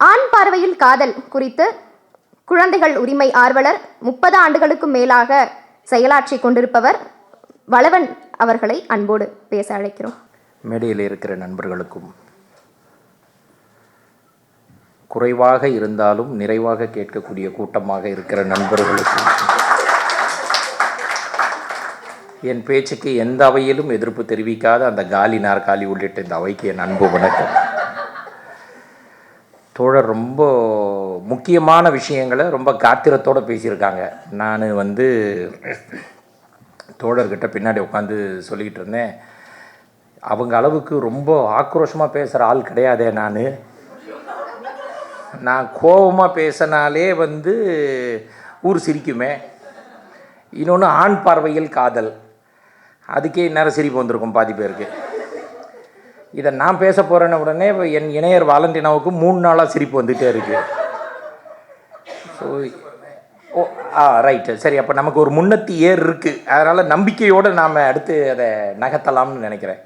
ஆண் பார்வையில் காதல் குறித்து குழந்தைகள் உரிமை ஆர்வலர் முப்பது ஆண்டுகளுக்கும் மேலாக செயலாற்றி கொண்டிருப்பவர் வளவன் அவர்களை அன்போடு பேச அழைக்கிறோம். மேடையில் இருக்கிற நண்பர்களுக்கும் குறைவாக இருந்தாலும் நிறைவாக கேட்கக்கூடிய கூட்டமாக இருக்கிற நண்பர்களுக்கும் என் பேச்சுக்கு எந்த அவையிலும் எதிர்ப்பு தெரிவிக்காத அந்த காலி நாற்காலி உள்ளிட்ட இந்த அவைக்கு என் அன்பு வணக்கம். தோழர் ரொம்ப முக்கியமான விஷயங்களை ரொம்ப காத்திரத்தோடு பேசியிருக்காங்க. நான் வந்து தோழர்கிட்ட பின்னாடி உட்காந்து சொல்லிக்கிட்டு இருந்தேன். அவங்க அளவுக்கு ரொம்ப ஆக்ரோஷமாக பேசுகிற ஆள் கிடையாதே நான். நான் கோபமாக பேசினாலே வந்து ஊர் சிரிக்குமே. இன்னொன்று ஆண் பார்வையில் காதல். அதுக்கே இந்நேரம் சிரிப்பு வந்திருக்கும் பாதி பேருக்கு. இதை நான் பேச போகிறேன உடனே என் இணையர் வாலண்டினாவுக்கு மூணு நாளாக சிரிப்பு வந்துகிட்டே இருக்கு. ஸோ ஓ ஆ ரைட்டு சரி அப்போ நமக்கு ஒரு முன்னத்தி ஏர் இருக்குது அதனால் நம்பிக்கையோடு நாம் அடுத்து அதை நகர்த்தலாம்னு நினைக்கிறேன்.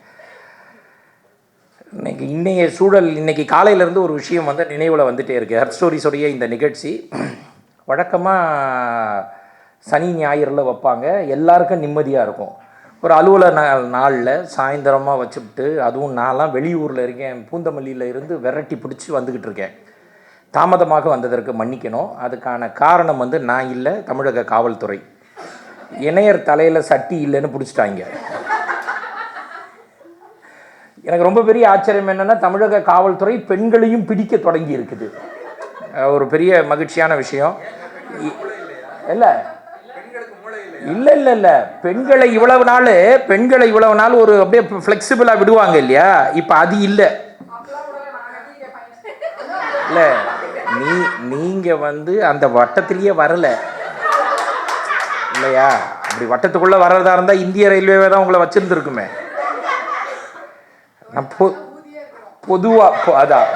இன்னைக்கு இன்றைய சூழல் இன்றைக்கி காலையிலேருந்து ஒரு விஷயம் வந்து நினைவில் வந்துகிட்டே இருக்குது ஹர் ஸ்டோரிஸோடைய இந்த நிகழ்ச்சி. வழக்கமாக சனி ஞாயிறில் வைப்பாங்க. எல்லாருக்கும் நிம்மதியாக இருக்கும். ஒரு அலுவலக நாள் நாளில் சாயந்தரமாக வச்சுவிட்டு அதுவும் நான்லாம் வெளியூரில் இருக்கேன் பூந்தமல்லியில் இருந்து விரட்டி பிடிச்சி வந்துக்கிட்டு இருக்கேன். தாமதமாக வந்ததற்கு மன்னிக்கணும். அதுக்கான காரணம் வந்து நான் இல்லை தமிழக காவல்துறை. இணையர் தலையில் சட்டி இல்லைன்னு பிடிச்சிட்டாங்க. எனக்கு ரொம்ப பெரிய ஆச்சரியம் என்னென்னா தமிழக காவல்துறை பெண்களையும் பிடிக்க தொடங்கி இருக்குது. ஒரு பெரிய மகிழ்ச்சியான விஷயம். இல்லை. இல்லை இல்லை இல்லை. பெண்களை இவ்வளவு நாள் பெண்களை இவ்வளவு நாள் ஒரு அப்படியே ஃப்ளெக்சிபிளாக விடுவாங்க இல்லையா? இப்போ அது இல்லை. இல்லை நீ நீங்கள் வந்து அந்த வட்டத்திலேயே வரலை. இல்லையா? அப்படி வட்டத்துக்குள்ளே வர்றதா இருந்தால் இந்திய ரயில்வே தான் உங்களை வச்சுருந்துருக்குமே. நான் பொ பொதுவாக அதான்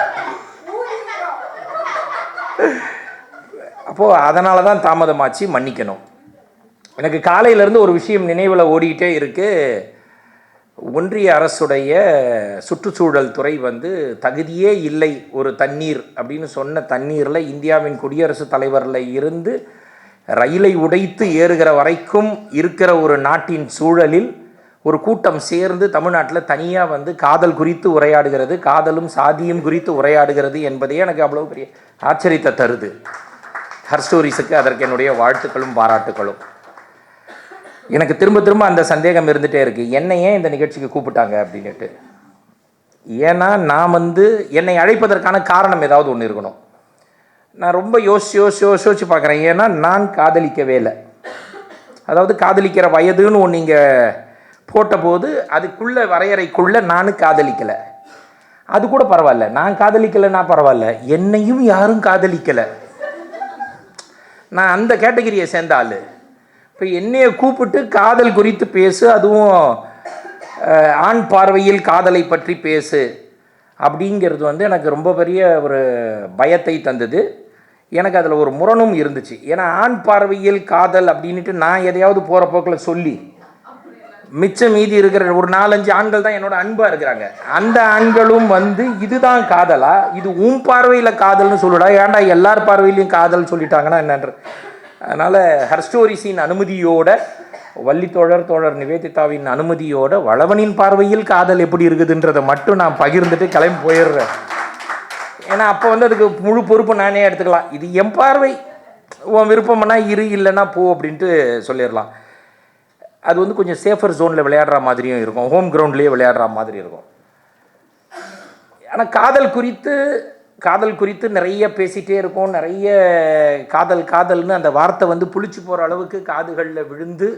அப்போது அதனால தான் தாமதமாச்சு மன்னிக்கணும். எனக்கு காலையிலேருந்து ஒரு விஷயம் நினைவில் ஓடிக்கிட்டே இருக்குது ஒன்றிய அரசுடைய சுற்றுச்சூழல் துறை வந்து தகுதியே இல்லை ஒரு தண்ணீர் அப்படின்னு சொன்ன தண்ணீரில் இந்தியாவின் குடியரசுத் தலைவரில் இருந்து ரயிலை உடைத்து ஏறுகிற வரைக்கும் இருக்கிற ஒரு நாட்டின் சூழலில் ஒரு கூட்டம் சேர்ந்து தமிழ்நாட்டில் தனியாக வந்து காதல் குறித்து உரையாடுகிறது காதலும் சாதியும் குறித்து உரையாடுகிறது என்பதே எனக்கு அவ்வளோ பெரிய ஆச்சரியத்தை தருது. ஹர் ஸ்டோரிஸுக்கு அதற்கு என்னுடைய வாழ்த்துக்களும் பாராட்டுகளும் எனக்கு திரும்ப திரும்ப அந்த சந்தேகம் இருந்துகிட்டே இருக்குது என்னை ஏன் இந்த நிகழ்ச்சிக்கு கூப்பிட்டாங்க அப்படின்னுட்டு. ஏன்னா நான் வந்து என்னை அழைப்பதற்கான காரணம் ஏதாவது ஒன்று இருக்கணும். நான் ரொம்ப யோசிச்சு யோசிச்சு யோசிச்சு யோசிச்சு பார்க்குறேன். ஏன்னா நான் காதலிக்கவே இல்லை. அதாவது காதலிக்கிற வயதுன்னு ஒன்று இங்கே போட்டபோது அதுக்குள்ளே வரையறைக்குள்ளே நானும் காதலிக்கலை. அது கூட பரவாயில்ல. நான் காதலிக்கலைன்னா பரவாயில்ல. என்னையும் யாரும் காதலிக்கலை. நான் அந்த கேட்டகரியை சேர்ந்த ஆள். இப்போ என்னைய கூப்பிட்டு காதல் குறித்து பேசு அதுவும் ஆண் பார்வையில் காதலை பற்றி பேசு அப்படிங்கிறது வந்து எனக்கு ரொம்ப பெரிய ஒரு பயத்தை தந்தது. எனக்கு அதில் ஒரு முரணும் இருந்துச்சு. ஏன்னா ஆண் பார்வையில் காதல் அப்படின்ட்டு நான் எதையாவது போகிற போக்கில் சொல்லி மிச்சம் மீதி இருக்கிற ஒரு நாலஞ்சு ஆண்கள் தான் என்னோட அன்பாக இருக்கிறாங்க. அந்த ஆண்களும் வந்து இதுதான் காதலா? இது உன் பார்வையில் காதல்னு சொல்லுடா. ஏன்டா எல்லார் பார்வையிலையும் காதல் சொல்லிட்டாங்கன்னா என்னன்ற அதனால் ஹர்ஸ்டோரிஸின் அனுமதியோட வள்ளித்தோழர் தோழர் நிவேதிதாவின் அனுமதியோட வளவனின் பார்வையில் காதல் எப்படி இருக்குதுன்றதை மட்டும் நான் பகிர்ந்துட்டு கிளம்பி போயிடுறேன். ஏன்னா அப்போ வந்து அதுக்கு முழு பொறுப்பு நானே எடுத்துக்கலாம். இது என் பார்வை. உன் விருப்பம்னா இரு இல்லைன்னா போ அப்படின்ட்டு சொல்லிடலாம். அது வந்து கொஞ்சம் சேஃபர் ஜோனில் விளையாடுற மாதிரியும் இருக்கும். ஹோம் கிரவுண்ட்லேயே விளையாடுற மாதிரி இருக்கும். ஆனால் காதல் குறித்து காதல் குறித்து நிறைய பேசிகிட்டே இருக்கோம். நிறைய காதல் காதல்னு அந்த வார்த்தை வந்து புளிச்சு போகிற அளவுக்கு காதுகளில் விழுந்து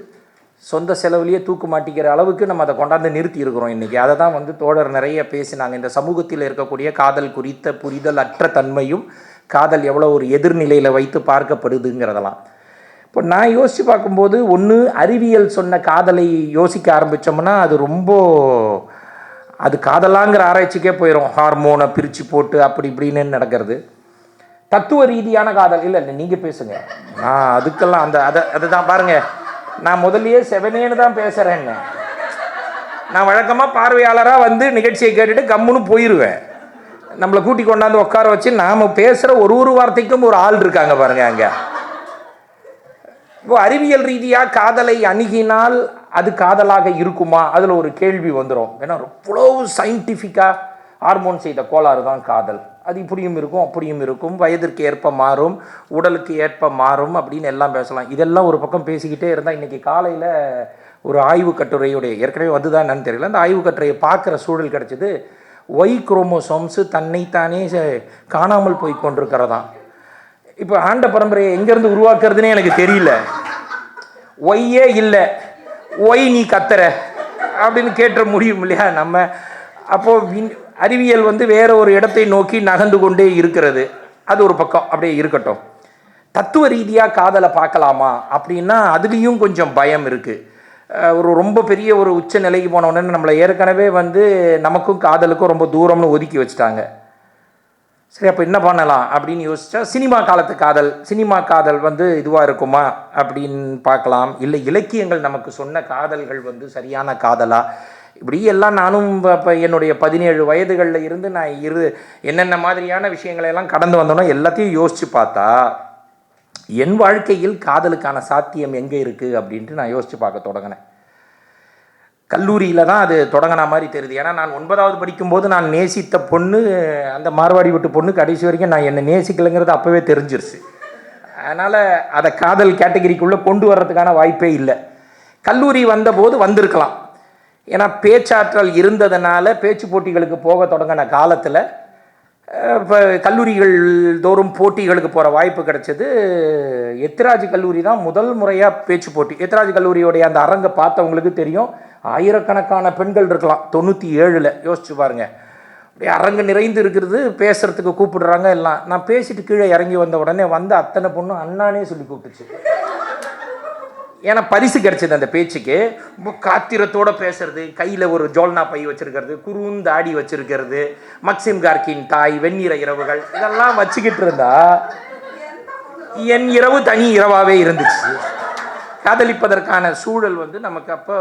சொந்த செலவுலேயே தூக்கு மாட்டிக்கிற அளவுக்கு நம்ம அதை கொண்டாந்து நிறுத்தி இருக்கிறோம் இன்றைக்கி அதை தான் வந்து தோழர் நிறைய பேசினாங்க. இந்த சமூகத்தில் இருக்கக்கூடிய காதல் குறித்த புரிதல் அற்ற தன்மையும் காதல் எவ்வளோ ஒரு எதிர்நிலையில் வைத்து பார்க்கப்படுதுங்கிறதெல்லாம். இப்போ நான் யோசித்து பார்க்கும்போது ஒன்று அறிவியல் சொன்ன காதலை யோசிக்க ஆரம்பித்தோம்னா அது ரொம்ப அது காதலாங்கிற ஆராய்ச்சிக்கே போயிடும் ஹார்மோனை பிரித்து போட்டு அப்படி இப்படின்னு நடக்கிறது. தத்துவ ரீதியான காதல். இல்லை இல்லை நீங்கள் பேசுங்க. நான் அதுக்கெல்லாம் அந்த அதை அதுதான் பாருங்கள் நான் முதல்லையே செவனேன்னு தான் பேசுகிறேன்னு நான் வழக்கமாக பார்வையாளராக வந்து நிகழ்ச்சியை கேட்டுட்டு கம்முன்னு போயிடுவேன் நம்மளை கூட்டி கொண்டாந்து உட்கார வச்சு நாம் பேசுகிற ஒரு ஒரு வார்த்தைக்கும் ஒரு ஆள் இருக்காங்க பாருங்கள் அங்கே. இப்போ அறிவியல் ரீதியாக காதலை அணுகினால் அது காதலாக இருக்குமா? அதில் ஒரு கேள்வி வந்துடும் ஏன்னா இவ்வளவு சயின்டிஃபிக்காக ஹார்மோன் செய்த கோளாறு தான் காதல். அது இப்படியும் இருக்கும் அப்படியும் இருக்கும். வயதிற்கு ஏற்ப மாறும் உடலுக்கு ஏற்ப மாறும் அப்படின்னு எல்லாம் பேசலாம். இதெல்லாம் ஒரு பக்கம் பேசிக்கிட்டே இருந்தால் இன்றைக்கி காலையில் ஒரு ஆய்வு கட்டுரையுடைய ஏற்கனவே வந்துதான் என்னன்னு தெரியல. அந்த ஆய்வு கட்டுரையை பார்க்குற சூழல் கிடச்சிது. ஒய் குரோமோசோம்ஸு தன்னைத்தானே காணாமல் போய் கொண்டிருக்கிறதாம். இப்போ ஆண்ட பரம்பரையை எங்கேருந்து உருவாக்குறதுனே எனக்கு தெரியல. ஒய்யே இல்லை. ஒய் நீ கத்துற அப்படின்னு கேட்ட முடியும் இல்லையா நம்ம? அப்போது விண் அறிவியல் வந்து வேற ஒரு இடத்தை நோக்கி நகர்ந்து கொண்டே இருக்கிறது. அது ஒரு பக்கம் அப்படியே இருக்கட்டும். தத்துவ ரீதியாக காதலை பார்க்கலாமா அப்படின்னா அதுலேயும் கொஞ்சம் பயம் இருக்குது ஒரு ரொம்ப பெரிய ஒரு உச்ச நிலைக்கு போனவுடனே நம்மளை ஏற்கனவே வந்து நமக்கும் காதலுக்கும் ரொம்ப தூரம்னு ஒதுக்கி வச்சுட்டாங்க. சரி அப்போ என்ன பண்ணலாம் அப்படின்னு யோசித்தா சினிமா காலத்து காதல் சினிமா காதல் வந்து இதுவாக இருக்குமா அப்படின்னு பார்க்கலாம். இல்லை இலக்கியங்கள் நமக்கு சொன்ன காதல்கள் வந்து சரியான காதலா? இப்படி எல்லாம் நானும் இப்போ என்னுடைய பதினேழு வயதுகளில் இருந்து நான் இரு என்னென்ன மாதிரியான விஷயங்களை எல்லாம் கடந்து வந்தோனோ எல்லாத்தையும் யோசித்து பார்த்தா என் வாழ்க்கையில் காதலுக்கான சாத்தியம் எங்கே இருக்குது அப்படின்ட்டு நான் யோசித்து பார்க்க தொடங்கினேன். கல்லூரியில் தான் அது தொடங்கின மாதிரி தெரியுது. ஏன்னா நான் ஒன்பதாவது படிக்கும்போது நான் நேசித்த பொண்ணு அந்த மார்வாடி விட்டு பொண்ணு கடைசி வரைக்கும் நான் என்னை நேசிக்கலைங்கிறது அப்போவே தெரிஞ்சிருச்சு. அதனால் அதை காதல் கேட்டகரிக்குள்ளே கொண்டு வர்றதுக்கான வாய்ப்பே இல்லை. கல்லூரி வந்தபோது வந்திருக்கலாம். ஏன்னா பேச்சாற்றல் இருந்ததுனால பேச்சு போட்டிகளுக்கு போக தொடங்கின காலத்தில் இப்போ கல்லூரிகள் தோறும் போட்டிகளுக்கு போகிற வாய்ப்பு கிடைச்சது. எத்திராஜ் கல்லூரி தான் முதல் முறையாக பேச்சு போட்டி. எத்திராஜ் கல்லூரியோடைய அந்த அரங்கை பார்த்தவங்களுக்கு தெரியும். ஆயிரக்கணக்கான பெண்கள் இருக்கலாம். தொண்ணூற்றி ஏழில். யோசிச்சு பாருங்க. அப்படியே அரங்கு நிறைந்து இருக்கிறது பேசுறதுக்கு கூப்பிடுறாங்க எல்லாம். நான் பேசிட்டு கீழே இறங்கி வந்த உடனே வந்து அத்தனை பொண்ணும் அண்ணானே சொல்லி கூப்பிட்டுச்சு. ஏன்னா பரிசு கிடைச்சது அந்த பேச்சுக்கு. ரொம்ப காத்திரத்தோட பேசுறது கையில் ஒரு ஜோல்னா பை வச்சிருக்கிறது குறுந்தாடி வச்சிருக்கிறது மக்சிம் கார்கின் தாய் வெண்ணிற இரவுகள் இதெல்லாம் வச்சுக்கிட்டு இருந்தா என் இரவு தனி இரவாகவே இருந்துச்சு. காதலிப்பதற்கான சூழல் வந்து நமக்கு அப்போ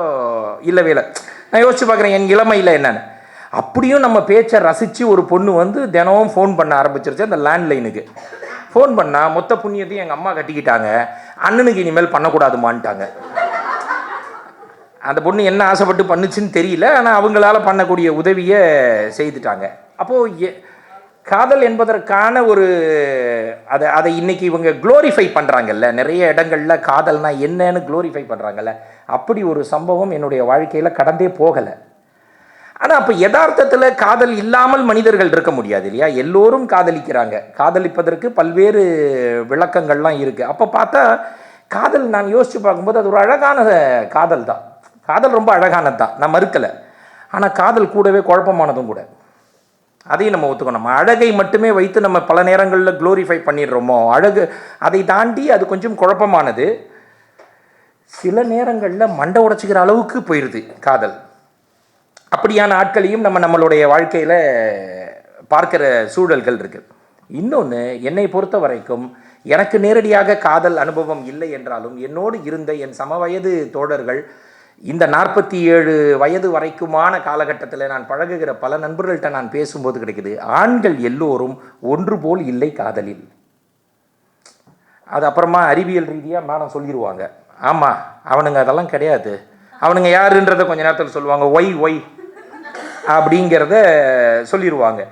இல்லவே இல்லை. நான் யோசிச்சு பார்க்குறேன் என் இளமையில் என்னென்னு. அப்படியும் நம்ம பேச்சை ரசித்து ஒரு பொண்ணு வந்து தினமும் ஃபோன் பண்ண ஆரம்பிச்சிருச்சு அந்த லேண்ட்லைனுக்கு ஃபோன் பண்ணால் மொத்த புண்ணியத்தையும் எங்கள் அம்மா கட்டிக்கிட்டாங்க. அண்ணனுக்கு இனிமேல் பண்ணக்கூடாதுமான்ட்டாங்க. அந்த பொண்ணு என்ன ஆசைப்பட்டு பண்ணுச்சுன்னு தெரியல ஆனால் அவங்களால பண்ணக்கூடிய உதவியை செய்துட்டாங்க. அப்போது காதல் என்பதற்கான ஒரு அதை அதை இன்னைக்கு இவங்க க்ளோரிஃபை பண்ணுறாங்கல்ல நிறைய இடங்கள்ல காதல்னா என்னன்னு க்ளோரிஃபை பண்ணுறாங்கல்ல அப்படி ஒரு சம்பவம் என்னுடைய வாழ்க்கையில் கடந்தே போகலை. ஆனால் அப்போ யதார்த்தத்தில் காதல் இல்லாமல் மனிதர்கள் இருக்க முடியாது இல்லையா? எல்லோரும் காதலிக்கிறாங்க. காதலிப்பதற்கு பல்வேறு விளக்கங்கள்லாம் இருக்குது அப்போ பார்த்தா காதல் நான் யோசித்து பார்க்கும்போது அது ஒரு அழகான காதல் தான். காதல் ரொம்ப அழகானது தான். நான் மறுக்கலை. ஆனால் காதல் கூடவே குழப்பமானதும் கூட. அதையும் நம்ம ஒத்துக்கணும். நம்ம அழகை மட்டுமே வைத்து நம்ம பல நேரங்களில் க்ளோரிஃபை பண்ணிடுறோமோ? அழகு அதை தாண்டி அது கொஞ்சம் குழப்பமானது. சில நேரங்களில் மண்டை உடைச்சிக்கிற அளவுக்கு போயிடுது காதல். அப்படியான ஆட்களையும் நம்ம நம்மளுடைய வாழ்க்கையில் பார்க்கிற சூழல்கள் இருக்குது இன்னொன்று என்னை பொறுத்த வரைக்கும் எனக்கு நேரடியாக காதல் அனுபவம் இல்லை என்றாலும் என்னோடு இருந்த என் சமவயது தோழர்கள் இந்த நாற்பத்தி ஏழு வயது வரைக்குமான காலகட்டத்தில் நான் பழகுகிற பல நண்பர்கள்ட்ட நான் பேசும்போது கிடைக்குது ஆண்கள் எல்லோரும் ஒன்று போல் இல்லை காதலில். அது அப்புறமா அறிவியல் ரீதியாக மேடம் சொல்லிடுவாங்க ஆமாம் அவனுங்க அதெல்லாம் கிடையாது. அவனுங்க யாருன்றதை கொஞ்ச நேரத்தில் சொல்லுவாங்க ஒய் ஒய் அப்படிங்கிறத சொல்லிடுவாங்க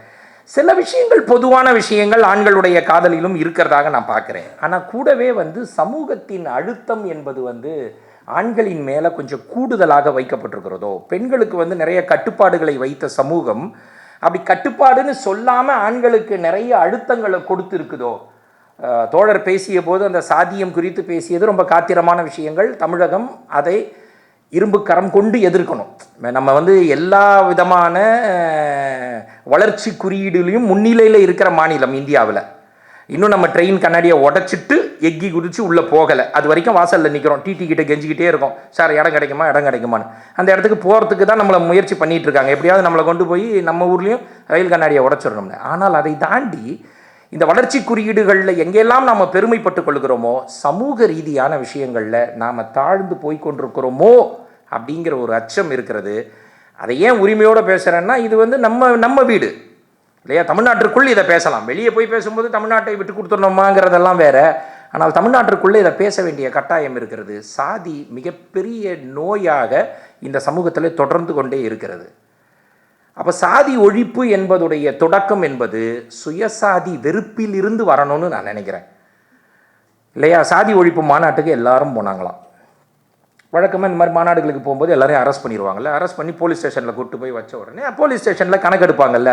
சில விஷயங்கள் பொதுவான விஷயங்கள் ஆண்களுடைய காதலிலும் இருக்கிறதாக நான் பார்க்குறேன். ஆனால் கூடவே வந்து சமூகத்தின் அழுத்தம் என்பது வந்து ஆண்களின் மேலே கொஞ்சம் கூடுதலாக வைக்கப்பட்டிருக்கிறதோ பெண்களுக்கு வந்து நிறைய கட்டுப்பாடுகளை வைத்த சமூகம் அப்படி கட்டுப்பாடுன்னு சொல்லாமல் ஆண்களுக்கு நிறைய அழுத்தங்களை கொடுத்துருக்குதோ தோழர் பேசிய போது அந்த சாதியம் குறித்து பேசியது ரொம்ப காத்திரமான விஷயங்கள். தமிழகம் அதை இரும்பு கரம் கொண்டு எதிர்க்கணும். நம்ம வந்து எல்லா விதமான வளர்ச்சி குறியீடுலையும் முன்னிலையில் இருக்கிற மாநிலம் இந்தியாவில். இன்னும் நம்ம ட்ரெயின் கண்ணாடியை உடச்சிட்டு எக்கி குதிச்சு உள்ளே போகலை. அது வரைக்கும் வாசலில் நிற்கிறோம் டிடி கிட்ட கெஞ்சிக்கிட்டே இருக்கோம். சார் இடம் கிடைக்குமா? இடம் கிடைக்குமான்னு. அந்த இடத்துக்கு போகிறதுக்கு தான் நம்மளை முயற்சி பண்ணிகிட்டு இருக்காங்க. எப்படியாவது நம்மளை கொண்டு போய் நம்ம ஊர்லேயும் ரயில் கண்ணாடியை உடச்சிடணும்னு. ஆனால் அதை தாண்டி இந்த வளர்ச்சி குறியீடுகளில் எங்கெல்லாம் நாம் பெருமைப்பட்டு கொள்கிறோமோ சமூக ரீதியான விஷயங்களில் நாம் தாழ்ந்து போய் கொண்டிருக்கிறோமோ அப்படிங்கிற ஒரு அச்சம் இருக்கிறது. அதை ஏன் உரிமையோடு பேசுகிறேன்னா இது வந்து நம்ம நம்ம வீடு. இல்லையா? தமிழ்நாட்டிற்குள் இதை பேசலாம். வெளியே போய் பேசும்போது தமிழ்நாட்டை விட்டு கொடுத்துடணுமாங்கிறதெல்லாம் வேறு. ஆனால் தமிழ்நாட்டிற்குள்ளே இதை பேச வேண்டிய கட்டாயம் இருக்கிறது. சாதி மிகப்பெரிய நோயாக இந்த சமூகத்தில் தொடர்ந்து கொண்டே இருக்கிறது. அப்போ சாதி ஒழிப்பு என்பதுடைய தொடக்கம் என்பது சுயசாதி வெறுப்பிலிருந்து வரணும்னு நான் நினைக்கிறேன். இல்லையா? சாதி ஒழிப்பு மாநாட்டுக்கு எல்லாரும் போனாங்களாம். வழக்கமாக இந்த மாதிரி மாநாடுகளுக்கு போகும்போது எல்லாரையும் அரெஸ்ட் பண்ணிடுவாங்கல்ல அரெஸ்ட் பண்ணி போலீஸ் ஸ்டேஷனில் கூட்டு போய் வச்ச உடனே போலீஸ் ஸ்டேஷனில் கணக்கெடுப்பாங்கல்ல.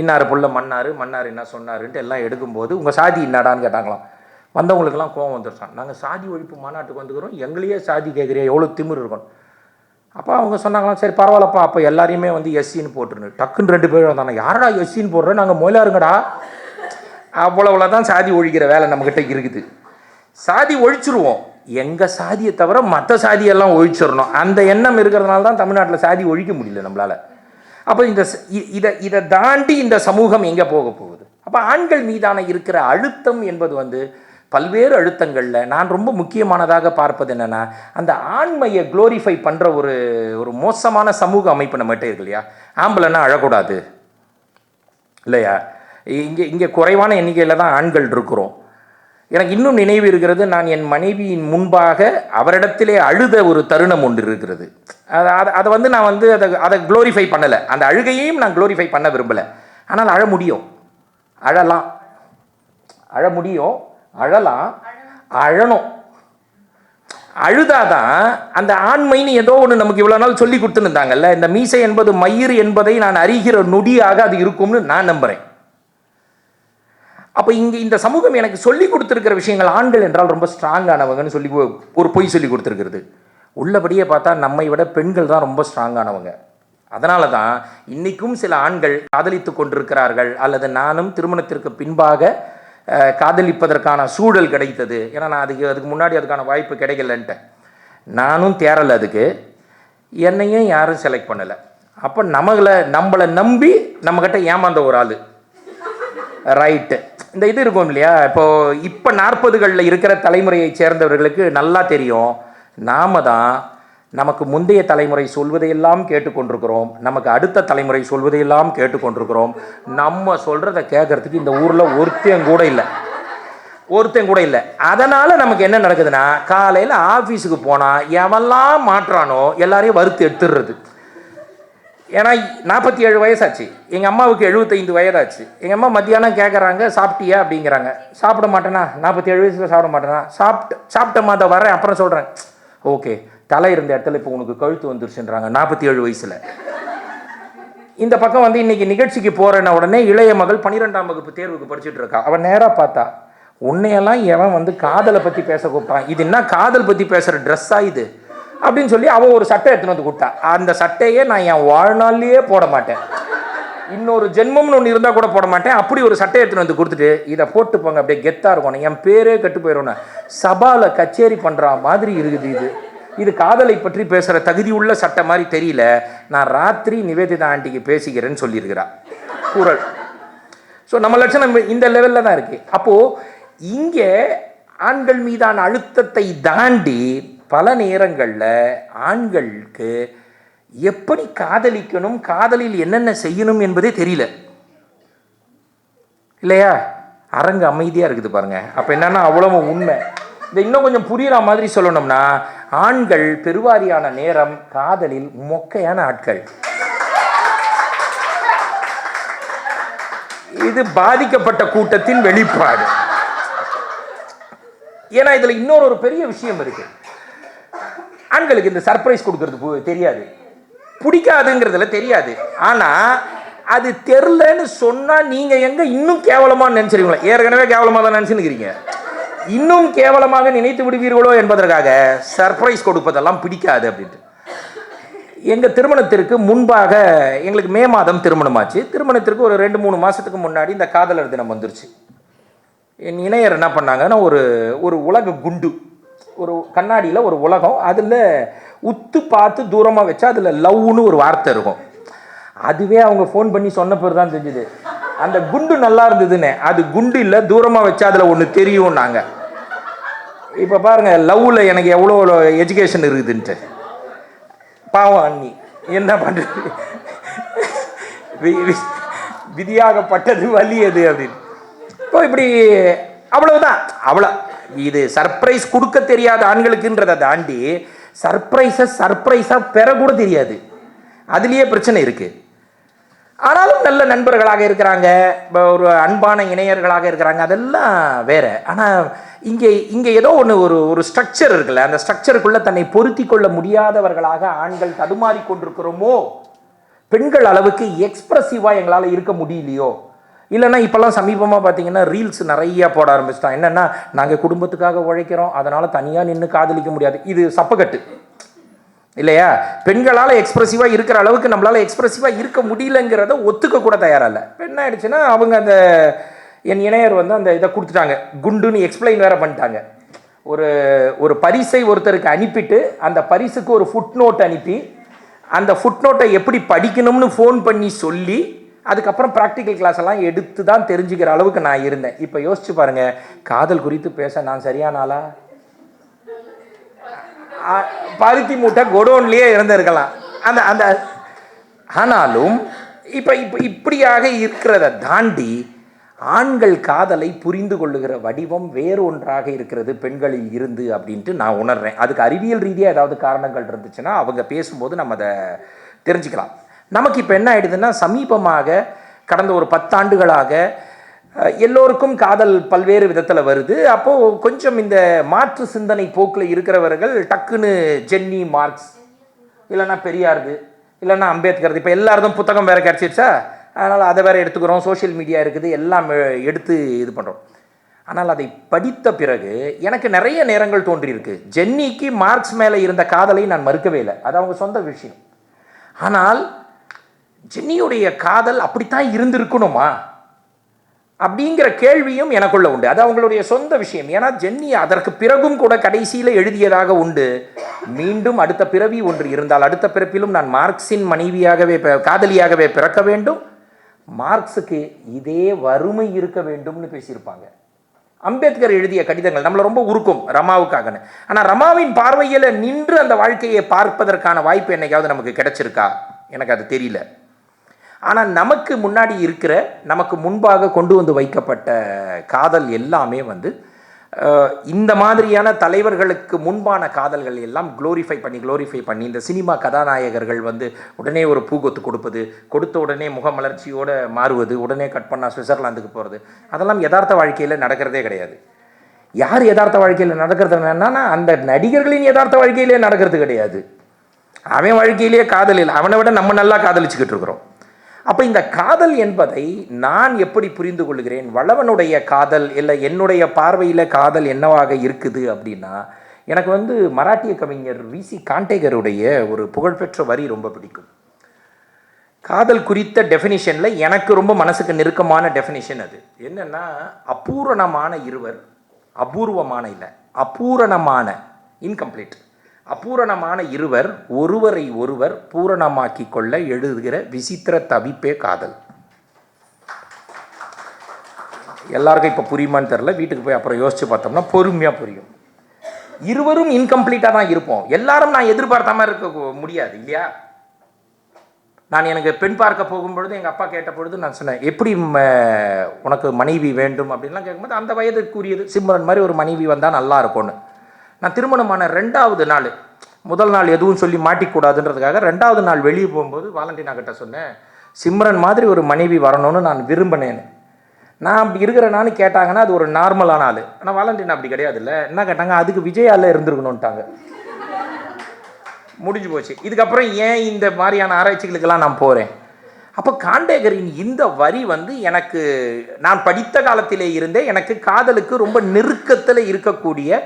இன்னார் புள்ள மன்னார் மன்னார் என்ன சொன்னாருன்ட்டு எல்லாம் எடுக்கும்போது உங்கள் சாதி இன்னாடான்னு கேட்டாங்களாம். வந்தவங்களுக்கெல்லாம் கோவம் வந்துருச்சான் நாங்கள் சாதி ஒழிப்பு மாநாட்டுக்கு வந்துக்கிறோம். எங்களையே சாதி கேட்குறியா எவ்வளோ திமிர் இருக்கணும் அப்போ அவங்க சொன்னாங்களாம். சரி பரவாயில்லப்பா. அப்போ எல்லாரையுமே வந்து எஸ்சின்னு போட்டுருன்னு டக்குன்னு ரெண்டு பேரும் வந்தாங்க. யாரடா எஸ்சின்னு போடுறோம் நாங்கள் மொயிலாருங்கடா. அவ்வளோ தான் சாதி ஒழிக்கிற வேலை நம்மக்கிட்ட இருக்குது. சாதி ஒழிச்சிருவோம். எங்கள் சாதியை தவிர மற்ற சாதியெல்லாம் ஒழிச்சிடணும். அந்த எண்ணம் இருக்கிறதுனால தான் தமிழ்நாட்டில் சாதி ஒழிக்க முடியல நம்மளால். அப்போ இந்த இதை இதை தாண்டி இந்த சமூகம் எங்கே போக போகுது? அப்போ ஆண்கள் மீதான இருக்கிற அழுத்தம் என்பது வந்து பல்வேறு அழுத்தங்களில் நான் ரொம்ப முக்கியமானதாக பார்ப்பது என்னென்னா அந்த ஆண்மையை க்ளோரிஃபை பண்ணுற ஒரு ஒரு மோசமான சமூக அமைப்பு நம்மகிட்ட இருக்கு இல்லையா? ஆம்பளைன்னா அழக்கூடாது. இல்லையா? இங்கே இங்கே குறைவான எண்ணிக்கையில் தான் ஆண்கள் இருக்கிறோம். எனக்கு இன்னும் நினைவு இருக்கிறது நான் என் மனைவியின் முன்பாக அவரிடத்திலே அழுத ஒரு தருணம் ஒன்று இருக்கிறது. அதை அதை வந்து நான் வந்து அதை அதை க்ளோரிஃபை பண்ணலை. அந்த அழுகையையும் நான் க்ளோரிஃபை பண்ண விரும்பலை. ஆனால் அழ முடியும். அழலாம். அழ முடியும். அழலாம். அழணும். அழுதாதான் அந்த ஆண்மைன்னு ஏதோ ஒன்று நமக்கு இவ்வளோ நாள் சொல்லி கொடுத்துருந்தாங்கல்ல இந்த மீசை என்பது மயிர் என்பதை நான் அறிகிற நொடியாக அது இருக்கும்னு நான் நம்புகிறேன் அப்போ இங்கே இந்த சமூகம் எனக்கு சொல்லி கொடுத்துருக்கிற விஷயங்கள் ஆண்கள் என்றால் ரொம்ப ஸ்ட்ராங்கானவங்கன்னு சொல்லி ஒரு பொய் சொல்லி கொடுத்துருக்கிறது. உள்ளபடியே பார்த்தா நம்மை விட பெண்கள் தான் ரொம்ப ஸ்ட்ராங்கானவங்க அதனால தான் இன்றைக்கும் சில ஆண்கள் காதலித்து கொண்டிருக்கிறார்கள் அல்லது நானும் திருமணத்திற்கு பின்பாக காதலிப்பதற்கான சூழல் கிடைத்தது. ஏன்னா நான் அதுக்கு அதுக்கு முன்னாடி அதுக்கான வாய்ப்பு கிடைக்கலன்ட்டேன். நானும் தேரலை அதுக்கு. என்னையும் யாரும் செலக்ட் பண்ணலை. அப்போ நம்மளை நம்மளை நம்பி நம்மக்கிட்ட ஏமாந்த ஒரு ஆள். ரைட்டு இந்த இது இருக்கும் இல்லையா? இப்போ இப்போ நாற்பதுகளில் இருக்கிற தலைமுறையை சேர்ந்தவர்களுக்கு நல்லா தெரியும். நாம தான் நமக்கு முந்தைய தலைமுறை சொல்வதையெல்லாம் கேட்டுக்கொண்டிருக்கிறோம். நமக்கு அடுத்த தலைமுறை சொல்வதையெல்லாம் கேட்டுக்கொண்டிருக்கிறோம். நம்ம சொல்கிறத கேட்கறதுக்கு இந்த ஊரில் ஒருத்தன் கூட இல்லை. ஒருத்தன் கூட இல்லை. அதனால் நமக்கு என்ன நடக்குதுன்னா காலையில் ஆஃபீஸுக்கு போனால் எவெல்லாம் மாற்றானோ எல்லாரையும் வறுத்து எடுத்துடுறது. ஏன்னா நாற்பத்தி ஏழு வயசாச்சு. எங்கள் அம்மாவுக்கு எழுபத்தைந்து வயதாச்சு. எங்கள் அம்மா மத்தியானம் கேட்குறாங்க சாப்பிட்டியா? அப்படிங்கிறாங்க. சாப்பிட மாட்டேனா? நாற்பத்தி ஏழு வயசில் சாப்பிட மாட்டேனா? சாப்பிட்டு சாப்பிட்டம்மா அதை வரேன் அப்புறம் சொல்கிறேன் ஓகே தலை இருந்த இடத்துல இப்போ உனக்கு கழுத்து வந்துருச்சுன்றாங்க நாற்பத்தி ஏழு வயசில். இந்த பக்கம் வந்து இன்னைக்கு நிகழ்ச்சிக்கு போகிறேன்ன உடனே இளைய மகள் பன்னிரெண்டாம் வகுப்பு தேர்வுக்கு படிச்சுட்டு இருக்கா. அவன் நேராக பார்த்தா உன்னையெல்லாம் எவன் வந்து காதலை பற்றி பேச கூப்பிட்டான். இது என்ன காதல் பற்றி பேசுகிற ட்ரெஸ்ஸாக இது? அப்படின்னு சொல்லி அவன் ஒரு சட்டை எடுத்துன்னு வந்து கொடுத்தா. அந்த சட்டையே நான் என் வாழ்நாள்லேயே போட மாட்டேன். இன்னொரு ஜென்மம்னு ஒன்று இருந்தால் கூட போட மாட்டேன். அப்படி ஒரு சட்டை எடுத்துன்னு வந்து கொடுத்துட்டு இதை போட்டு போங்க அப்படியே கெத்தாக இருக்கணும் என் பேரே கெட்டு போயிடும் சபாவில் கச்சேரி பண்ணுற மாதிரி இருக்குது இது. இது காதலை பற்றி பேசுகிற தகுதி உள்ள சட்டை மாதிரி தெரியல. நான் ராத்திரி நிவேதிதா ஆண்டிக்கு பேசிக்கிறேன்னு சொல்லியிருக்கிறா. குரல். ஸோ நம்ம லட்சணம் இந்த லெவலில் தான் இருக்குது அப்போது இங்கே ஆண்கள் மீதான அழுத்தத்தை தாண்டி பல நேரங்களில் ஆண்களுக்கு எப்படி காதலிக்கணும் காதலில் என்னென்ன செய்யணும் என்பதே தெரியல. இல்லையா? அரங்கு அமைதியாக இருக்குது பாருங்கள் அப்போ என்னென்னா அவ்வளவு உண்மை. இந்த இன்னும் கொஞ்சம் புரியுற மாதிரி சொல்லணும்னா ஆண்கள் பெருவாரியான நேரம் காதலில் மொக்கையான ஆட்கள். இது பாதிக்கப்பட்ட கூட்டத்தின் வெளிப்பாடு. ஏன்னா இதில் இன்னொரு ஒரு பெரிய விஷயம் இருக்குது ஆண்களுக்கு இந்த சர்ப்ரைஸ் கொடுக்கறது தெரியாது. பிடிக்காதுங்கிறதுல தெரியாது. ஆனால் அது தெரிலன்னு சொன்னால் நீங்கள் எங்கே இன்னும் கேவலமாக நினச்சிருவீங்களா? ஏற்கனவே கேவலமாக தான் நினைச்சுருக்கிறீங்க இன்னும் கேவலமாக நினைத்து விடுவீர்களோ என்பதற்காக சர்ப்ரைஸ் கொடுப்பதெல்லாம் பிடிக்காது அப்படின்ட்டு. எங்கள் திருமணத்திற்கு முன்பாக எங்களுக்கு மே மாதம் திருமணமாச்சு. திருமணத்திற்கு ஒரு ரெண்டு மூணு மாதத்துக்கு முன்னாடி இந்த காதலர் தினம் வந்துருச்சு. என் இணையர் என்ன பண்ணாங்கன்னா ஒரு ஒரு உலக குண்டு. ஒரு கண்ணாடியில் ஒரு உலகம் அதில் உத்து பார்த்து தூரமாக வச்சா அதில் லவ்னு ஒரு வார்த்தை இருக்கும். அதுவே அவங்க ஃபோன் பண்ணி சொன்ன பேர் தான் தெரிஞ்சுது. அந்த குண்டு நல்லா இருந்ததுன்னு அது குண்டு இல்லை தூரமாக வச்சா அதில் ஒன்று தெரியும் நாங்கள் இப்போ பாருங்கள் லவ்வில் எனக்கு எவ்வளோ எஜுகேஷன் இருக்குதுன்ட்டு. பாவம் அண்ணி என்ன பண்ணுறது விதியாகப்பட்டது வலி அது அப்படின்னு. இப்போ இப்படி அவ்வளவுதான் அவ்வளோ இது சர்ப்ரைஸ் கொடுக்க தெரியாத ஆண்களுக்குன்றதை தாண்டி சர்ப்ரைஸை சர்ப்ரைஸாக பெறக்கூட தெரியாது. அதுலேயே பிரச்சனை இருக்குது ஆனாலும் நல்ல நண்பர்களாக இருக்கிறாங்க. இப்போ ஒரு அன்பான இணையர்களாக இருக்கிறாங்க. அதெல்லாம் வேற. ஆனால் இங்கே இங்கே ஏதோ ஒன்று ஒரு ஒரு ஸ்ட்ரக்சர் இருக்குல்ல. அந்த ஸ்ட்ரக்சருக்குள்ளே தன்னை பொருத்தி கொள்ள முடியாதவர்களாக ஆண்கள் தடுமாறி கொண்டிருக்கிறோமோ? பெண்கள் அளவுக்கு எக்ஸ்பிரசிவாக எங்களால் இருக்க முடியலையோ? இல்லைன்னா இப்போல்லாம் சமீபமாக பார்த்தீங்கன்னா ரீல்ஸ் நிறையா போட ஆரம்பிச்சிட்டான். என்னென்னா நாங்கள் குடும்பத்துக்காக உழைக்கிறோம். அதனால் தனியாக நின்று காதலிக்க முடியாது. இது சப்பக்கட்டு. இல்லையா? பெண்களால் எக்ஸ்ப்ரெசிவாக இருக்கிற அளவுக்கு நம்மளால் எக்ஸ்ப்ரெசிவாக இருக்க முடியலங்கிறத ஒத்துக்க கூட தயாராக இல்லை. என்ன ஆயிடுச்சுன்னா அவங்க அந்த என் இணையர் வந்து அந்த இதை கொடுத்துட்டாங்க. குண்டுன்னு எக்ஸ்பிளைன் வேற பண்ணிட்டாங்க. ஒரு ஒரு பரிசை ஒருத்தருக்கு அனுப்பிட்டு அந்த பரிசுக்கு ஒரு ஃபுட் நோட் அனுப்பி அந்த ஃபுட் நோட்டை எப்படி படிக்கணும்னு ஃபோன் பண்ணி சொல்லி அதுக்கப்புறம் ப்ராக்டிக்கல் கிளாஸ் எல்லாம் எடுத்து தான் தெரிஞ்சுக்கிற அளவுக்கு நான் இருந்தேன். இப்போ யோசிச்சு பாருங்க காதல் குறித்து பேச நான் சரியான ஆளா? பருத்தி மூட்டை கொடோன்லயே இருந்திருக்கலாம். அந்த அந்த ஆனாலும் இப்போ இப்போ இப்படியாக இருக்கிறத தாண்டி ஆண்கள் காதலை புரிந்து கொள்ளுகிற வடிவம் வேறு ஒன்றாக இருக்கிறது பெண்களில் இருந்து அப்படின்ட்டு நான் உணர்றேன். அதுக்கு அறிவியல் ரீதியாக ஏதாவது காரணங்கள் இருந்துச்சுன்னா அவங்க பேசும்போது நம்ம அதை தெரிஞ்சுக்கலாம். நமக்கு இப்போ என்ன ஆயிடுதுன்னா சமீபமாக கடந்த ஒரு பத்தாண்டுகளாக எல்லோருக்கும் காதல் பல்வேறு விதத்தில் வருது. அப்போது கொஞ்சம் இந்த மாற்று சிந்தனை போக்கில் இருக்கிறவர்கள் டக்குன்னு ஜென்னி மார்க்ஸ் இல்லைன்னா பெரியார்து இல்லைன்னா அம்பேத்கர் இப்போ எல்லாருதும் புத்தகம் வேறு கிடச்சிருச்சா? அதனால் அதை வேறு எடுத்துக்கிறோம். சோஷியல் மீடியா இருக்குது எல்லாம் எடுத்து இது பண்ணுறோம் ஆனால் அதை படித்த பிறகு எனக்கு நிறைய நேரங்கள் தோன்றியிருக்கு. ஜென்னிக்கு மார்க்ஸ் மேலே இருந்த காதலை நான் மறுக்கவே இல்லை. அது அவங்க சொந்த விஷயம். ஆனால் ஜென்னியுடைய காதல் அப்படித்தான் இருந்திருக்கணுமா? அப்படிங்கிற கேள்வியும் எனக்குள்ள உண்டு. அது அவங்களுடைய சொந்த விஷயம். ஏன்னா ஜென்னி அதற்கு பிறகும் கூட கடைசியில் எழுதியதாக உண்டு. மீண்டும் அடுத்த பிறவி ஒன்று இருந்தால் அடுத்த பிறப்பிலும் நான் மார்க்சின் மனைவியாகவே காதலியாகவே பிறக்க வேண்டும். மார்க்ஸுக்கு இதே வறுமை இருக்க வேண்டும்னு பேசியிருப்பாங்க. அம்பேத்கர் எழுதிய கடிதங்கள் நம்மளை ரொம்ப உருக்கும் ரமாவுக்காகன்னு. ஆனால் ரமாவின் பார்வையில் நின்று அந்த வாழ்க்கையை பார்ப்பதற்கான வாய்ப்பு என்னைக்காவது நமக்கு கிடைச்சிருக்கா? எனக்கு அது தெரியல. ஆனால் நமக்கு முன்னாடி இருக்கிற நமக்கு முன்பாக கொண்டு வந்து வைக்கப்பட்ட காதல் எல்லாமே வந்து இந்த மாதிரியான தலைவர்களுக்கு முன்பான காதல்கள் எல்லாம் க்ளோரிஃபை பண்ணி க்ளோரிஃபை பண்ணி இந்த சினிமா கதாநாயகர்கள் வந்து உடனே ஒரு பூகொத்து கொடுப்பது கொடுத்த உடனே முகமலர்ச்சியோடு மாறுவது உடனே கட் பண்ணால் சுவிட்சர்லாந்துக்கு போகிறது அதெல்லாம் யதார்த்த வாழ்க்கையில் நடக்கிறதே கிடையாது. யார் யதார்த்த வாழ்க்கையில் நடக்கிறது என்னன்னா அந்த நடிகர்களின் யதார்த்த வாழ்க்கையிலே நடக்கிறது கிடையாது. அவன் வாழ்க்கையிலேயே காதலில் அவனை விட நம்ம நல்லா காதலிச்சுக்கிட்டு இருக்கிறோம். அப்போ இந்த காதல் என்பதை நான் எப்படி புரிந்து கொள்கிறேன்? வளவனுடைய காதல் இல்லை என்னுடைய பார்வையில் காதல் என்னவாக இருக்குது அப்படின்னா எனக்கு வந்து மராட்டிய கவிஞர் விசி காண்டேகருடைய ஒரு புகழ்பெற்ற வரி ரொம்ப பிடிக்கும். காதல் குறித்த டெஃபினிஷனில் எனக்கு ரொம்ப மனசுக்கு நெருக்கமான டெஃபினிஷன் அது. என்னென்னா அபூரணமான இருவர் அபூர்வமான இல்லை அபூரணமான இன்கம்ப்ளீட் அபூரணமான இருவர் ஒருவரை ஒருவர் பூரணமாக்கி கொள்ள எழுதுகிற விசித்திர தவிப்பே காதல். எல்லாருக்கும் இப்போ புரியுமான்னு தெரில வீட்டுக்கு போய் அப்புறம் யோசிச்சு பார்த்தோம்னா பொறுமையாக புரியும். இருவரும் இன்கம்ப்ளீட்டாக தான் இருப்போம். எல்லாரும் நான் எதிர்பார்த்தாம மாதிரி இருக்க முடியாது இல்லையா? நான் எனக்கு பெண் பார்க்க போகும்பொழுது எங்கள் அப்பா கேட்ட பொழுது நான் சொன்னேன் எப்படி உனக்கு மனைவி வேண்டும்? அப்படின்லாம் கேட்கும்போது அந்த வயதுக்குரியது சிம்ரன் மாதிரி ஒரு மனைவி வந்தால் நல்லா இருக்கும்னு. நான் திருமணமான ரெண்டாவது நாள் முதல் நாள் எதுவும் சொல்லி மாட்டிக்கூடாதுன்றதுக்காக ரெண்டாவது நாள் வெளியே போகும்போது வாலண்டினா கிட்ட சொன்னேன் சிம்ரன் மாதிரி ஒரு மனைவி வரணும்னு நான் விரும்பினேன்னு. நான் அப்படி இருக்கிறேனான்னு கேட்டாங்கன்னா அது ஒரு நார்மலான ஆள். ஆனால் வாலண்டினா அப்படி கிடையாது இல்லை என்ன கேட்டாங்க? அதுக்கு விஜயால இருந்திருக்கணும்ட்டாங்க. முடிஞ்சு போச்சு. இதுக்கப்புறம் ஏன் இந்த மாதிரியான ஆராய்ச்சிகளுக்கெல்லாம் நான் போகிறேன் அப்போ காண்டேகரின் இந்த வரி வந்து எனக்கு நான் படித்த காலத்திலே இருந்தே எனக்கு காதலுக்கு ரொம்ப நெருக்கத்தில் இருக்கக்கூடிய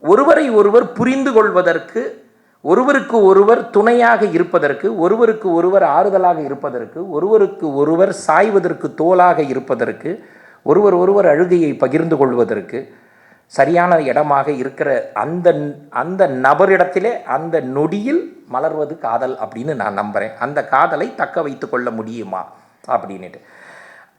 ஒருவரை ஒருவர் புரிந்து கொள்வதற்கு ஒருவருக்கு ஒருவர் துணையாக இருப்பதற்கு ஒருவருக்கு ஒருவர் ஆறுதலாக இருப்பதற்கு ஒருவருக்கு ஒருவர் சாய்வதற்கு தோலாக இருப்பதற்கு ஒருவர் ஒருவர் அழுகையை பகிர்ந்து கொள்வதற்கு சரியான இடமாக இருக்கிற அந்த அந்த நபரிடத்திலே அந்த நொடியில் மலர்வது காதல் அப்படின்னு நான் நம்புகிறேன் அந்த காதலை தக்க வைத்து கொள்ள முடியுமா? அப்படின்னுட்டு.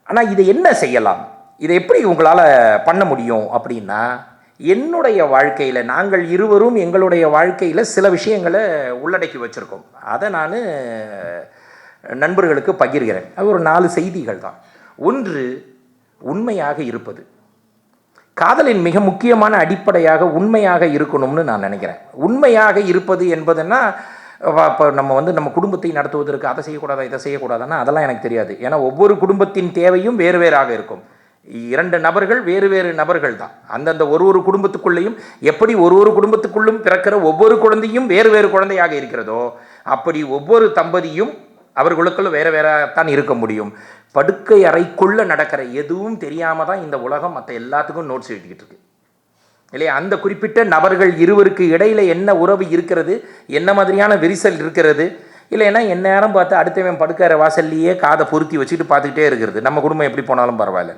ஆனால் இதை என்ன செய்யலாம்? இதை எப்படி உங்களால் பண்ண முடியும் அப்படின்னா என்னுடைய வாழ்க்கையில் நாங்கள் இருவரும் எங்களுடைய வாழ்க்கையில் சில விஷயங்களை உள்ளடக்கி வச்சுருக்கோம். அதை நான் நண்பர்களுக்கு பகிர்கிறேன். அது ஒரு நாலு செய்திகள் தான். ஒன்று உண்மையாக இருப்பது. காதலின் மிக முக்கியமான அடிப்படையாக உண்மையாக இருக்கணும்னு நான் நினைக்கிறேன். உண்மையாக இருப்பது என்பதுன்னா இப்போ நம்ம வந்து நம்ம குடும்பத்தை நடத்துவதற்கு அதை செய்யக்கூடாதா இதை செய்யக்கூடாதுன்னா அதெல்லாம் எனக்கு தெரியாது. ஏன்னா ஒவ்வொரு குடும்பத்தின் தேவையும் வேறு வேறாக இருக்கும். இரண்டு நபர்கள் வேறு வேறு நபர்கள் தான் அந்தந்த ஒரு ஒரு குடும்பத்துக்குள்ளேயும் எப்படி ஒரு ஒரு குடும்பத்துக்குள்ளும் பிறக்கிற ஒவ்வொரு குழந்தையும் வேறு வேறு குழந்தையாக இருக்கிறதோ அப்படி ஒவ்வொரு தம்பதியும் அவர்களுக்குள்ள வேற வேறத்தான் தான் இருக்க முடியும். படுக்கை அறைக்குள்ள நடக்கிற எதுவும் தெரியாமல் தான் இந்த உலகம் மற்ற எல்லாத்துக்கும் நோட்ஸ் எழுதிக்கிட்டு இருக்கு. இல்லையா? அந்த குறிப்பிட்ட நபர்கள் இருவருக்கு இடையில என்ன உறவு இருக்கிறது என்ன மாதிரியான விரிசல் இருக்கிறது இல்லைன்னா என் நேரம் பார்த்து அடுத்தவன் படுக்கிற வாசல்லையே காதை பொருத்தி வச்சுட்டு பார்த்துக்கிட்டே இருக்கிறது. நம்ம குடும்பம் எப்படி போனாலும் பரவாயில்ல.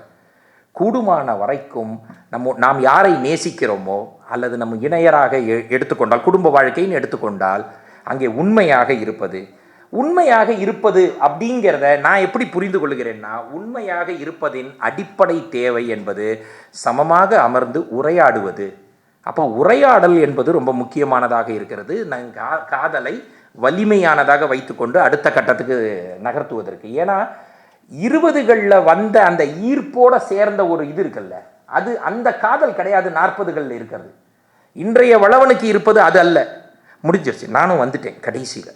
கூடுமான வரைக்கும் நம்ம நாம் யாரை நேசிக்கிறோமோ அல்லது நம்ம இணையராக எ- எடுத்துக்கொண்டால் குடும்ப வாழ்க்கைன்னு எடுத்துக்கொண்டால் அங்கே உண்மையாக இருப்பது. உண்மையாக இருப்பது அப்படிங்கிறத நான் எப்படி புரிந்து கொள்கிறேன்னா உண்மையாக இருப்பதின் அடிப்படை தேவை என்பது சமமாக அமர்ந்து உரையாடுவது. அப்போ உரையாடல் என்பது ரொம்ப முக்கியமானதாக இருக்கிறது. நான் கா- காதலை வலிமையானதாக வைத்துக்கொண்டு அடுத்த கட்டத்துக்கு நகர்த்துவதற்கு. ஏன்னா இருபதுகளில் வந்த அந்த ஈர்ப்போட சேர்ந்த ஒரு இது இருக்குல்ல அது அந்த காதல் கிடையாது நாற்பதுகளில் இருக்கிறது. இன்றைய வளவனுக்கு இருப்பது அது அல்ல. முடிஞ்சிருச்சு. நானும் வந்துட்டேன் கடைசியில்.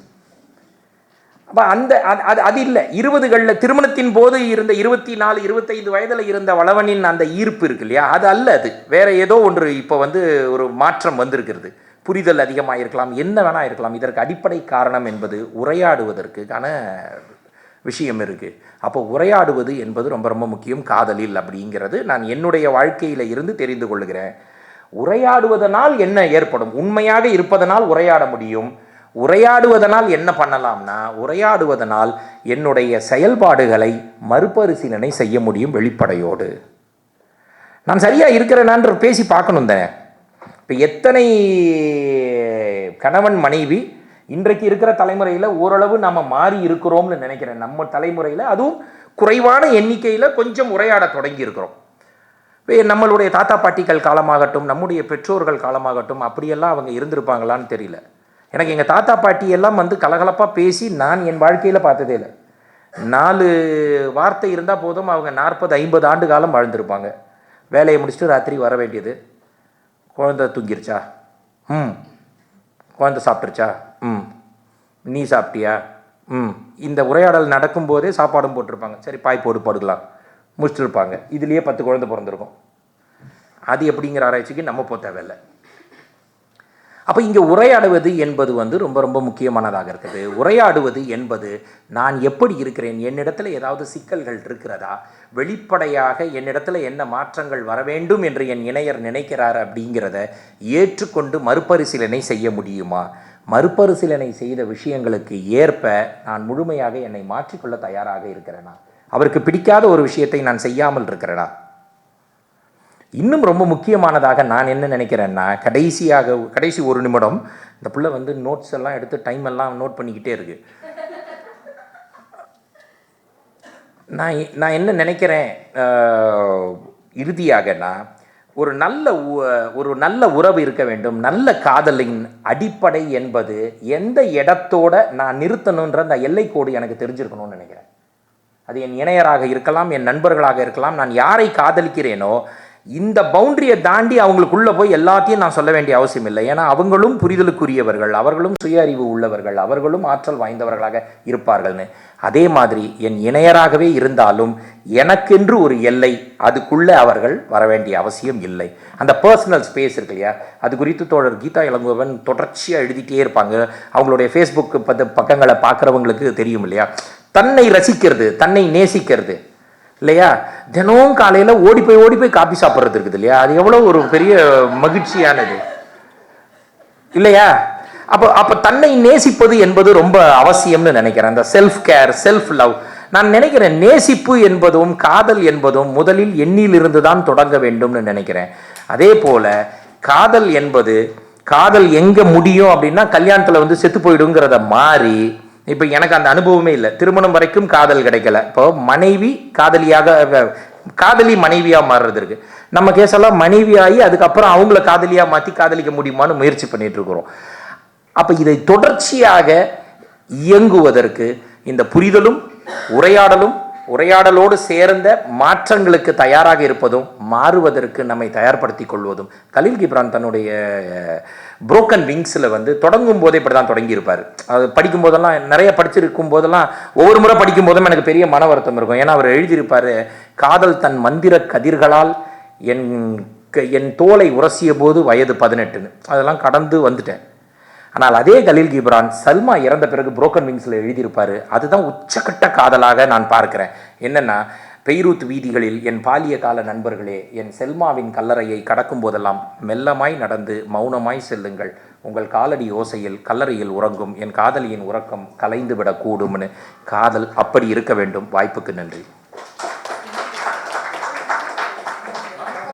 அப்போ அந்த அது- அது அது இல்லை. இருபதுகளில் திருமணத்தின் போது இருந்த இருபத்தி நாலு இருபத்தைந்து வயதில் இருந்த வளவனின் அந்த ஈர்ப்பு இருக்கு இல்லையா? அது அல்ல அது. வேற ஏதோ ஒன்று இப்போ வந்து ஒரு மாற்றம் வந்திருக்கிறது. புரிதல் அதிகமாக இருக்கலாம் என்ன வேணா இருக்கலாம். இதற்கு அடிப்படை காரணம் என்பது உரையாடுவதற்கான விஷயம் இருக்குது அப்போ உரையாடுவது என்பது ரொம்ப ரொம்ப முக்கியம். காதலில் அப்படிங்கிறது நான் என்னுடைய வாழ்க்கையில் இருந்து தெரிந்து கொள்கிறேன். உரையாடுவதனால் என்ன ஏற்படும்? உண்மையாக இருப்பதனால் உரையாட முடியும். உரையாடுவதனால் என்ன பண்ணலாம்னா உரையாடுவதனால் என்னுடைய செயல்பாடுகளை மறுபரிசீலனை செய்ய முடியும் வெளிப்படையோடு. நான் சரியாக இருக்கிறேனான்ற பேசி பார்க்கணும் தானே. இப்போ எத்தனை கணவன் மனைவி இன்றைக்கு இருக்கிற தலைமுறையில் ஓரளவு நம்ம மாறி இருக்கிறோம்னு நினைக்கிறேன். நம்ம தலைமுறையில் அதுவும் குறைவான எண்ணிக்கையில் கொஞ்சம் உரையாட தொடங்கி இருக்கிறோம் நம்மளுடைய தாத்தா பாட்டிகள் காலமாகட்டும் நம்முடைய பெற்றோர்கள் காலமாகட்டும் அப்படியெல்லாம் அவங்க இருந்திருப்பாங்களான்னு தெரியல. எனக்கு எங்கள் தாத்தா பாட்டி எல்லாம் வந்து கலகலப்பாக பேசி நான் என் வாழ்க்கையில் பார்த்ததே இல்லை. நாலு வார்த்தை இருந்தால் போதும் அவங்க நாற்பது ஐம்பது ஆண்டு காலம் வாழ்ந்திருப்பாங்க. வேலையை முடிச்சுட்டு ராத்திரி வர வேண்டியது. குழந்தை தூங்கிருச்சா? ம். குழந்தை சாப்பிட்டுருச்சா? ம். நீ சாப்பிட்டியா? ம். இந்த உரையாடல் நடக்கும்போதே சாப்பாடும் போட்டிருப்பாங்க. சரி பாய் போடு படுக்கலாம். முடிச்சிருப்பாங்க. இதுலேயே பத்து குழந்தை பிறந்திருக்கும். அது எப்படிங்கிற ஆராய்ச்சிக்கு நம்ம போக தேவையில்லை. அப்போ இங்கே உரையாடுவது என்பது வந்து ரொம்ப ரொம்ப முக்கியமானதாக இருக்குது. உரையாடுவது என்பது நான் எப்படி இருக்கிறேன்? என்னிடத்தில் ஏதாவது சிக்கல்கள் இருக்கிறதா? வெளிப்படையாக என்னிடத்தில் என்ன மாற்றங்கள் வர வேண்டும் என்று என் இணையர் நினைக்கிறார் அப்படிங்கிறத ஏற்றுக்கொண்டு மறுபரிசீலனை செய்ய முடியுமா? மறுபரிசீலனை செய்த விஷயங்களுக்கு ஏற்ப நான் முழுமையாக என்னை மாற்றிக்கொள்ள தயாராக இருக்கிறேனா? அவருக்கு பிடிக்காத ஒரு விஷயத்தை நான் செய்யாமல் இருக்கிறேனா? இன்னும் ரொம்ப முக்கியமானதாக நான் என்ன நினைக்கிறேன்னா கடைசியாக கடைசி ஒரு நிமிடம் இந்த பிள்ளை வந்து நோட்ஸ் எல்லாம் எடுத்து டைம் எல்லாம் நோட் பண்ணிக்கிட்டே இருக்கு. நான் நான் என்ன நினைக்கிறேன் இறுதியாகனா ஒரு நல்ல ஒரு நல்ல உறவு இருக்க வேண்டும். நல்ல காதலின் அடிப்படை என்பது எந்த இடத்தோட நான் நிறுத்தணுன்ற அந்த எல்லைக்கோடு எனக்கு தெரிஞ்சிருக்கணும்னு நினைக்கிறேன். அது என் இணையராக இருக்கலாம் என் நண்பர்களாக இருக்கலாம் நான் யாரை காதலிக்கிறேனோ இந்த பவுண்டரியை தாண்டி அவங்களுக்குள்ளே போய் எல்லாத்தையும் நான் சொல்ல வேண்டிய அவசியம் இல்லை. ஏன்னா அவங்களும் புரிதலுக்குரியவர்கள் அவர்களும் சுய அறிவு உள்ளவர்கள் அவர்களும் ஆற்றல் வாய்ந்தவர்களாக இருப்பார்கள்னு. அதே மாதிரி என் இணையராகவே இருந்தாலும் எனக்கென்று ஒரு எல்லை அதுக்குள்ளே அவர்கள் வர வேண்டிய அவசியம் இல்லை. அந்த பர்சனல் ஸ்பேஸ் இருக்கு இல்லையா? அது குறித்து தோழர் கீதா இளங்கோவன் தொடர்ச்சியாக எழுதிட்டே இருப்பாங்க. அவங்களுடைய ஃபேஸ்புக் பத்த பக்கங்களை பார்க்குறவங்களுக்கு தெரியும் இல்லையா? தன்னை ரசிக்கிறது தன்னை நேசிக்கிறது இல்லையா? தினமும் காலையில் ஓடி போய் ஓடி போய் காப்பி சாப்பிட்றது இருக்குது இல்லையா? அது எவ்வளோ ஒரு பெரிய மகிழ்ச்சியானது. இல்லையா? அப்போ அப்போ தன்னை நேசிப்பது என்பது ரொம்ப அவசியம்னு நினைக்கிறேன். அந்த செல்ஃப் கேர் செல்ஃப் லவ் நான் நினைக்கிறேன் நேசிப்பு என்பதும் காதல் என்பதும் முதலில் எண்ணிலிருந்து தான் தொடங்க வேண்டும்னு நினைக்கிறேன். அதே போல் காதல் என்பது காதல் எங்கே முடியும் அப்படின்னா கல்யாணத்தில் வந்து செத்து போயிடுங்கிறத மாறி இப்போ எனக்கு அந்த அனுபவமே இல்லை. திருமணம் வரைக்கும் காதல் கிடைக்கல. இப்போ மனைவி காதலியாக காதலி மனைவியாக மாறுறது இருக்கு. நம்ம கேஸெல்லாம் மனைவியாகி அதுக்கப்புறம் அவங்கள காதலியாக மாற்றி காதலிக்க முடியுமான்னு முயற்சி பண்ணிட்டு இருக்கிறோம். அப்போ இதை தொடர்ச்சியாக இயங்குவதற்கு இந்த புரிதலும் உரையாடலும் உரையாடலோடு சேர்ந்த மாற்றங்களுக்கு தயாராக இருப்பதும் மாறுவதற்கு நம்மை தயார்படுத்திக் கொள்வதும். கலீல் கிப்ரான் தன்னுடைய புரோக்கன் விங்ஸில் வந்து தொடங்கும் போதே இப்படி தான் தொடங்கியிருப்பார். அது படிக்கும் போதெல்லாம் நிறைய படிச்சிருக்கும் போதெல்லாம் ஒவ்வொரு முறை படிக்கும் போதும் எனக்கு பெரிய மன வருத்தம் இருக்கும். ஏன்னா அவர் எழுதியிருப்பார் காதல் தன் மந்திர கதிர்களால் என் க- என் தோலை உரசிய போது வயது பதினெட்டுன்னு. அதெல்லாம் கடந்து வந்துட்டேன். ஆனால் அதே கலீல் கிப்ரான் சல்மா இறந்த பிறகு புரோக்கன் விங்ஸில் எழுதியிருப்பார். அதுதான் உச்சக்கட்ட காதலாக நான் பார்க்கிறேன். என்னன்னா பெய்ரூத் வீதிகளில் என் பாலிய கால நண்பர்களே என் செல்மாவின் கல்லறையை கடக்கும் போதெல்லாம் மெல்லமாய் நடந்து மௌனமாய் செல்லுங்கள். உங்கள் காலடி ஓசையில் கல்லறையில் உறங்கும் என் காதலியின் உறக்கம் கலைந்து விடக்கூடும்னு காதல் அப்படி இருக்க வேண்டும். வாய்ப்புக்கு நன்றி.